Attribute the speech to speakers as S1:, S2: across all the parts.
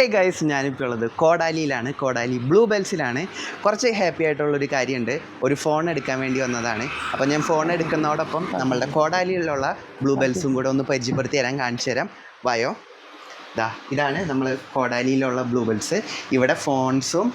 S1: Hey guys ഞാനിപ്പോൾ ഉള്ളത് കോടാലിയിലാണ്. കോടാലി ബ്ലൂ ബെൽസിലാണ് കുറച്ച് ഹാപ്പി ആയിട്ടുള്ളൊരു കാര്യമുണ്ട് ഒരു ഫോൺ എടുക്കാൻ വേണ്ടി വന്നതാണ്. അപ്പോൾ ഞാൻ ഫോൺ എടുക്കുന്നതോടൊപ്പം നമ്മളുടെ കോടാലിയിലുള്ള ബ്ലൂ ബെൽസും കൂടെ ഒന്ന് പരിചയപ്പെടുത്തി തരാൻ കാണിച്ചു തരാം വായോ. ദാ ഇതാണ് നമ്മൾ കോടാലിയിലുള്ള ബ്ലൂബെൽസ് ഇവിടെ ഫോൺസും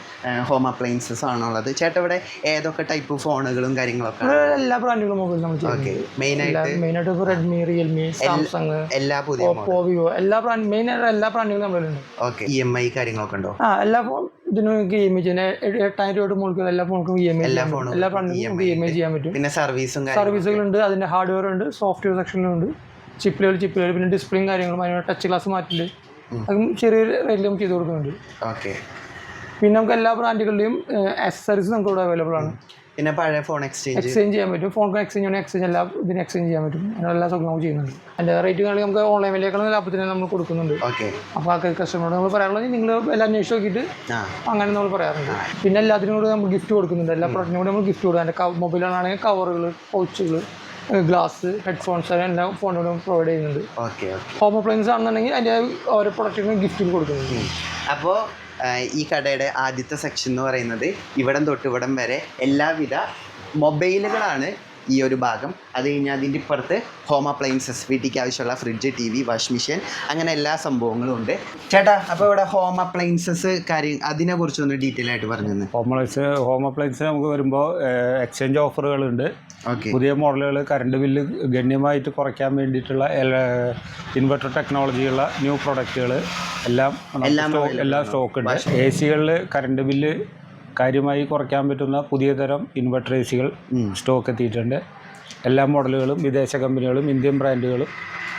S1: ഹോം അപ്ലയൻസസും ആണുള്ളത്. ചേട്ടൻ ഇവിടെ ഏതൊക്കെ ടൈപ്പ് ഫോണുകളും കാര്യങ്ങളൊക്കെ
S2: എല്ലാ ബ്രാൻഡുകളും മൊബൈൽ നമ്മൾ
S1: ഓക്കെ മെയിനായിട്ട്
S2: മെയിനായിട്ട് ഇപ്പോൾ റെഡ്മി റിയൽമി സാംസങ്
S1: എല്ലാ പുതിയ
S2: ഓപ്പോ വിവോ എല്ലാ ബ്രാൻഡ് മെയിനായിട്ട് എല്ലാ ബ്രാൻഡുകളും നമ്മളുണ്ട്
S1: ഓക്കെ ഇ എം ഐ കാര്യങ്ങളൊക്കെ ഉണ്ടോ?
S2: ആ എല്ലാ ഫോൺ ഇതിന് നമുക്ക് ഇ എം ഐ ചെയ്യാൻ എട്ടായിരം രൂപ മുകളിൽ എല്ലാ ഫോണും ഇ എം ഐ
S1: എല്ലാ ഫോണും
S2: എല്ലാ ബ്രാൻഡിനും ഇ എം ഐ ചെയ്യാൻ പറ്റും.
S1: പിന്നെ സർവീസും
S2: സർവീസുകളുണ്ട് അതിന്റെ ഹാർഡ്വെയർ ഉണ്ട്. സോഫ്റ്റ്വെയർ സെക്ഷനിലുണ്ട് ചിപ്പ് ലെവൽ ചിപ്പ് ലെവൽ പിന്നെ ഡിസ്പ്ലേയും കാര്യങ്ങളും. അതിനുള്ള ടച്ച് ഗ്ലാസ് മാറ്റിൽ. അതും ചെറിയൊരു റേറ്റിൽ നമുക്ക് ചെയ്ത് കൊടുക്കുന്നുണ്ട്
S1: ഓക്കെ.
S2: പിന്നെ നമുക്ക് എല്ലാ ബ്രാൻഡുകളുടെയും അക്സസറീസ് നമുക്ക് ഇവിടെ അവൈലബിൾ ആണ്.
S1: പിന്നെ പഴയ ഫോൺ എക്സ്ചേഞ്ച്
S2: എക്സ്ചേഞ്ച് ചെയ്യാൻ പറ്റും. ഫോൺ എക്സ്ചേഞ്ച് ചെയ്യണമെങ്കിൽ എക്സ്ചേഞ്ച് എല്ലാ ഇതിന് എക്സ്ചേഞ്ച് ചെയ്യാൻ പറ്റും. അങ്ങനെ എല്ലാ സൗകര്യം നമുക്ക് ചെയ്യുന്നുണ്ട്. അതിന്റെ റേറ്റ് ആണെങ്കിൽ നമുക്ക് ഓൺലൈൻ വിലയേക്കാളും ലാഭത്തിന് നമ്മൾ കൊടുക്കുന്നുണ്ട്.
S1: ഓക്കെ.
S2: അപ്പോൾ ആ കസ്റ്റമറോട് നമ്മൾ പറയാനുള്ളത് നിങ്ങൾ എല്ലാം അന്വേഷിച്ച് നോക്കിയിട്ട് അങ്ങനെ നമ്മൾ പറയാറുണ്ട്. പിന്നെ എല്ലാത്തിനും കൂടെ നമ്മൾ ഗിഫ്റ്റ് കൊടുക്കുന്നുണ്ട്. എല്ലാ പ്രൊഡക്റ്റിനും കൂടെ നമ്മൾ ഗിഫ്റ്റ് കൊടുക്കുക അതിന്റെ മൊബൈലാണെങ്കിൽ കവറുകൾ പൗച്ചുകൾ ഗ്ലാസ് ഹെഡ്ഫോൺസ് എല്ലാം ഫോണിലൂടെ പ്രൊവൈഡ് ചെയ്യുന്നുണ്ട്.
S1: ഓക്കെ
S2: ഹോം അപ്ലയൻസ് ആണെന്നുണ്ടെങ്കിൽ അതിന്റെ ഓരോ പ്രൊഡക്റ്റിനും ഗിഫ്റ്റും കൊടുക്കുന്നുണ്ട്.
S1: അപ്പോൾ ഈ കടയുടെ ആദ്യത്തെ സെക്ഷൻ എന്ന് പറയുന്നത് ഇവിടം തൊട്ട് ഇവിടം വരെ എല്ലാവിധ മൊബൈലുകളാണ് ഈ ഒരു ഭാഗം. അത് കഴിഞ്ഞാൽ അതിന്റെ ഇപ്പുറത്ത് ഹോം അപ്ലയൻസസ് വീട്ടിലേക്ക് ആവശ്യമുള്ള fridge T V washing machine അങ്ങനെ എല്ലാ സംഭവങ്ങളും ഉണ്ട്. ചേട്ടാ അപ്പോൾ ഇവിടെ ഹോം അപ്ലയൻസസ് കാര്യം അതിനെക്കുറിച്ചൊന്ന് ഡീറ്റെയിൽ ആയിട്ട് പറഞ്ഞു തന്നെ
S3: ഹോം അപ്ലയൻസ് ഹോം അപ്ലയൻസ് നമുക്ക് വരുമ്പോൾ എക്സ്ചേഞ്ച് ഓഫറുകളുണ്ട്
S1: ഓക്കെ
S3: പുതിയ മോഡലുകൾ കറണ്ട് ബില്ല് ഗണ്യമായിട്ട് കുറയ്ക്കാൻ വേണ്ടിയിട്ടുള്ള ഇൻവെർട്ടർ ടെക്നോളജിയുള്ള ന്യൂ പ്രൊഡക്റ്റുകൾ എല്ലാം
S1: എല്ലാം.
S3: സ്റ്റോക്ക് ഉണ്ട്. എ സികളിൽ കറണ്ട് ബില്ല് കാര്യമായി കുറയ്ക്കാൻ പറ്റുന്ന പുതിയ തരം ഇൻവെർട്ടർ എ സികൾ സ്റ്റോക്ക് എത്തിയിട്ടുണ്ട്. എല്ലാ മോഡലുകളും വിദേശ കമ്പനികളും ഇന്ത്യൻ ബ്രാൻഡുകളും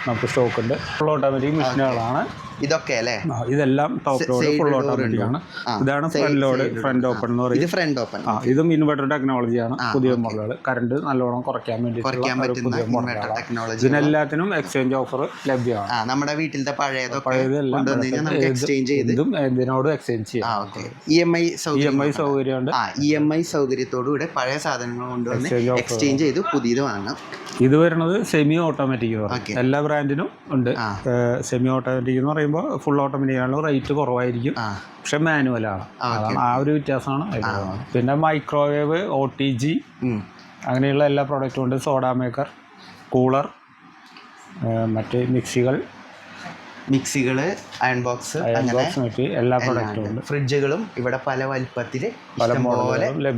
S3: നമുക്ക് സ്റ്റോക്ക് ഉണ്ട്. ഫുൾ ഓട്ടോമാറ്റിക് മെഷീനുകളാണ്
S1: ഇതൊക്കെ അല്ലേ
S3: ഇതെല്ലാം ടോപ്പ് ലോഡ് ഫുൾ ഓട്ടോമാറ്റിക് ആണ്. ഇതാണ് ഫ്രണ്ട് ലോഡ് ഫ്രണ്ട് ഓപ്പൺ എന്ന്
S1: പറയുന്നത് ഫ്രണ്ട് ഓപ്പൺ
S3: ഇതും ഇൻവെർട്ടർ ടെക്നോളജിയാണ്
S1: ആണ്.
S3: പുതിയ മോഡലുകൾ കറണ്ട് നല്ലോണം കുറയ്ക്കാൻ വേണ്ടി
S1: കുറയ്ക്കാൻ പറ്റുന്ന
S3: പുതിയ
S1: ഇൻവെർട്ടർ ടെക്നോളജി
S3: ഇതിനെല്ലാത്തിനും എക്സ്ചേഞ്ച് ഓഫർ ലഭ്യമാണ്.
S1: നമ്മുടെ വീട്ടിലത്തെ പഴയതൊക്കെ നമുക്ക് എക്സ്ചേഞ്ച് ചെയ്ത്
S3: ഇതും ഇതിനോട് എക്സ്ചേഞ്ച് ചെയ്യാം.
S1: ഇ എം ഐ
S3: എം
S1: സൗകര്യം ഇ എം ഐ സൗകര്യത്തോടുകൂടെ പഴയ സാധനങ്ങൾ കൊണ്ടുവന്ന് എക്സ്ചേഞ്ച് ചെയ്ത് പുതിയത് വാങ്ങാം.
S3: ഇത് വരുന്നത് സെമി ഓട്ടോമാറ്റിക് എല്ലാ ബ്രാൻഡിനും ഉണ്ട്. സെമി ഓട്ടോമാറ്റിക് എന്ന് പറയുമ്പോൾ ഫുൾ ഓട്ടോമാറ്റിക് ആണ് റേറ്റ് കുറവായിരിക്കും. പക്ഷെ മാനുവലാണ്
S1: ആണ്.
S3: അതാണ് ആ ഒരു വ്യത്യാസമാണ് പിന്നെ മൈക്രോവേവ് ഒ ടി ജി അങ്ങനെയുള്ള എല്ലാ പ്രോഡക്റ്റും ഉണ്ട്. സോഡാ മേക്കർ കൂളർ മറ്റ് മിക്സികൾ.
S1: മിക്സികൾ അയൺ ബോക്സ്
S3: മറ്റ് എല്ലാ പ്രോഡക്റ്റും ഉണ്ട്.
S1: ഫ്രിഡ്ജുകളും ഇവിടെ പല വലിപ്പത്തിൽ
S3: പല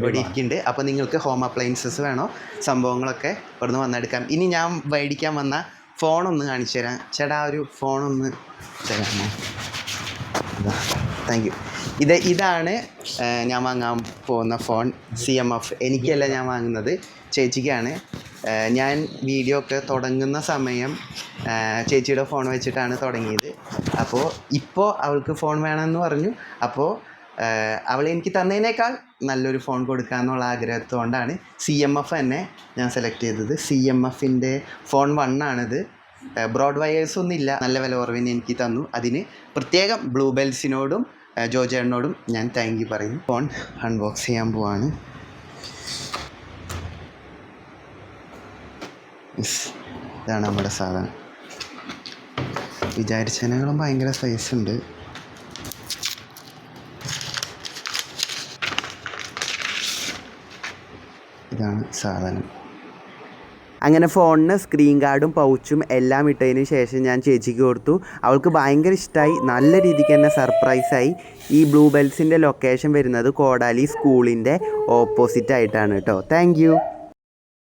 S1: ഇരിക്കുന്നുണ്ട് അപ്പോൾ നിങ്ങൾക്ക് ഹോം അപ്ലയൻസസ് വേണോ? സംഭവങ്ങളൊക്കെ ഇവിടുന്ന് വന്നെടുക്കാം. ഇനി ഞാൻ മേടിക്കാൻ വന്ന ഫോണൊന്ന് കാണിച്ചു തരാം. ചേട്ടാ ഒരു ഫോണൊന്ന് തരാമോ? താങ്ക് യു ഇത് ഇതാണ് ഞാൻ വാങ്ങാൻ പോകുന്ന ഫോൺ സി എം എഫ് എനിക്കല്ല ഞാൻ വാങ്ങുന്നത്. ചേച്ചിക്കാണ്. ഞാൻ വീഡിയോ ഒക്കെ തുടങ്ങുന്ന സമയം ചേച്ചിയുടെ ഫോൺ വെച്ചിട്ടാണ് തുടങ്ങിയത്. അപ്പോൾ ഇപ്പോൾ അവൾക്ക് ഫോൺ വേണമെന്ന് പറഞ്ഞു. അപ്പോൾ അവൾ എനിക്ക് തന്നതിനേക്കാൾ നല്ലൊരു ഫോൺ കൊടുക്കാമെന്നുള്ള ആഗ്രഹത്തോണ്ടാണ് സി എം എഫ് തന്നെ ഞാൻ സെലക്ട് ചെയ്തത്. സി എം എഫിന്റെ ഫോൺ വൺ ആണിത്. ബ്രോഡ് വയേഴ്സ് ഒന്നും ഇല്ല നല്ല വില കുറവിന് എനിക്ക് തന്നു. അതിന് പ്രത്യേകം ബ്ലൂ ബെൽസിനോടും ജോജേണ്ണോടും ഞാൻ താങ്ക് യു പറയും ഫോൺ അൺബോക്സ് ചെയ്യാൻ പോവാണ്. ഇതാണ് നമ്മുടെ സാധനം. വിചാരിച്ചതിനേക്കാളും ഭയങ്കര സൈസ് ഉണ്ട്. ഇതാണ് സാധനം. അങ്ങനെ ഫോണിന് സ്ക്രീൻ ഗാർഡും പൗച്ചും എല്ലാം ഇട്ടതിന് ശേഷം ഞാൻ ചേച്ചിക്ക് കൊടുത്തു. അവൾക്ക് ഭയങ്കര ഇഷ്ടമായി നല്ല രീതിക്ക് തന്നെ സർപ്രൈസായി ഈ ബ്ലൂ ബെൽസിന്റെ ലൊക്കേഷൻ വരുന്നത് കോടാലി സ്കൂളിന്റെ ഓപ്പോസിറ്റ് ആയിട്ടാണ് കേട്ടോ. താങ്ക്